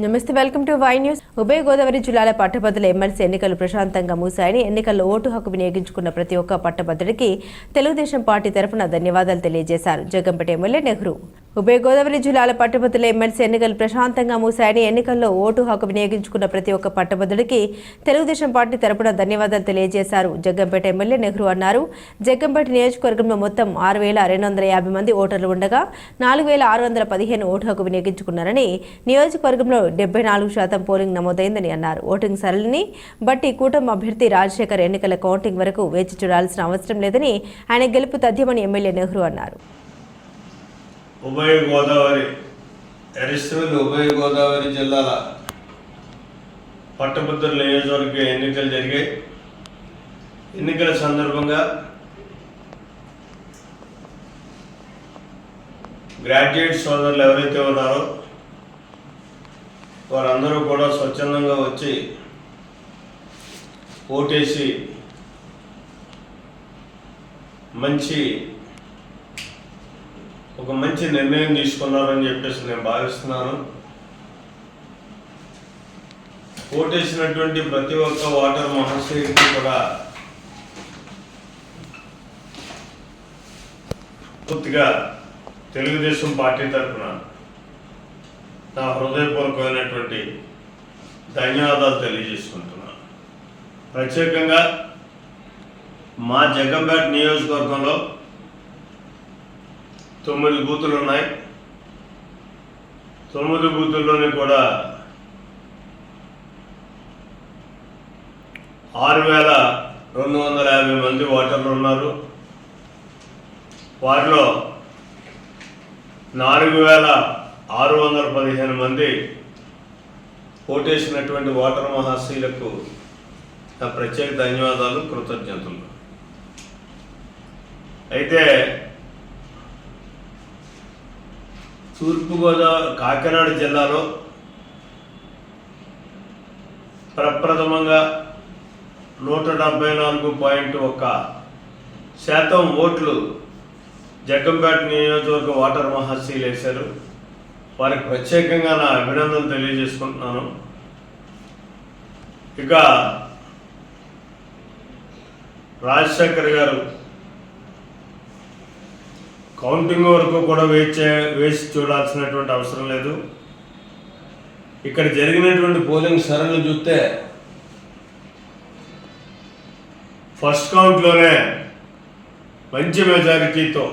నమస్తే welcome to Y news. ఉభయ గోదావరి జిల్లాల పట్టభద్రుల ఎమ్మెల్సీ ఎన్నికలు ప్రశాంతంగా మూసాయని ఎన్నికల్లో ఓటు హక్కు వినియోగించుకున్న ప్రతి ఒక్క పట్టభద్రుడికి తెలుగుదేశం పార్టీ తరఫున ధన్యవాదాలు తెలియజేశారు. జగంపేట ఎమ్మెల్యే నెహ్రూ ఉభయ గోదావరి జిల్లాల పట్టభద్రుల ఎమ్మెల్సీ ఎన్నికలు ప్రశాంతంగా మూసాయని ఎన్నికల్లో ఓటు హక్కు వినియోగించుకున్న ప్రతి ఒక్క పట్టభద్రుడికి తెలుగుదేశం పార్టీ తరపున ధన్యవాదాలు తెలియజేశారు. జగ్గంపేట ఎమ్మెల్యే నెహ్రూ అన్నారు. జగ్గంపేట నియోజకవర్గంలో మొత్తం ఆరు వేల రెండు వందల యాభై మంది ఓటర్లు ఉండగా నాలుగు వేల ఆరు వందల పదిహేను ఓటు హక్కు వినియోగించుకున్నారని నియోజకవర్గంలో డెబ్బై నాలుగు శాతం పోలింగ్ నమోదైందని అన్నారు. ఓటింగ్ సరళిని బట్టి కూటమి అభ్యర్థి రాజశేఖర్ ఎన్నికల కౌంటింగ్ వరకు వేచి చూడాల్సిన అవసరం లేదని ఆయన గెలుపు తథ్యమని ఎమ్మెల్యే నెహ్రూ అన్నారు. ఉభయ గోదావరి ఎరిస్ట్రల్ ఉభయ గోదావరి జిల్లాల పట్టభద్రుల నియోజకవర్గ ఎన్నికలు జరిగాయి. ఎన్నికల సందర్భంగా గ్రాడ్యుయేట్ సోదరులు ఎవరైతే ఉన్నారో వారందరూ కూడా స్వచ్ఛందంగా వచ్చి ఓటేసి మంచి ఒక మంచి నిర్ణయం తీసుకున్నారని చెప్పేసి నేను భావిస్తున్నాను. ఓటేసినటువంటి ప్రతి ఒక్క వాటర్ మహాశయుడికి కూడా పూర్తిగా తెలుగుదేశం పార్టీ తరఫున నా హృదయపూర్వకమైనటువంటి ధన్యవాదాలు తెలియజేసుకుంటున్నాను. ప్రత్యేకంగా మా జగంపేట నియోజకవర్గంలో తొమ్మిది బూతులు ఉన్నాయి. తొమ్మిది బూతుల్లోని కూడా ఆరు వేల రెండు వందల యాభై మంది ఓటర్లు ఉన్నారు. వాటిలో నాలుగు వేల ఆరు వందల పదిహేను మంది ఓటేసినటువంటి ఓటర్ మహాశీలకు నా ప్రత్యేక ధన్యవాదాలు కృతజ్ఞతలు. అయితే తూర్పుగోదావరి కాకినాడ జిల్లాలో ప్రప్రథమంగా నూట డెబ్బై నాలుగు పాయింట్ ఒక శాతం ఓట్లు జగ్గంపేట నియోజకవర్గ ఓటర్ మహర్షీలు వేశారు. వారికి ప్రత్యేకంగా నా అభినందనలు తెలియజేసుకుంటున్నాను. ఇక రాజశేఖర్ గారు కౌంటింగ్ వరకు కూడా వేచే వేసి చూడాల్సినటువంటి అవసరం లేదు. ఇక్కడ జరిగినటువంటి పోలింగ్ సరళి చూస్తే ఫస్ట్ కౌంట్లోనే మంచి మెజారిటీతో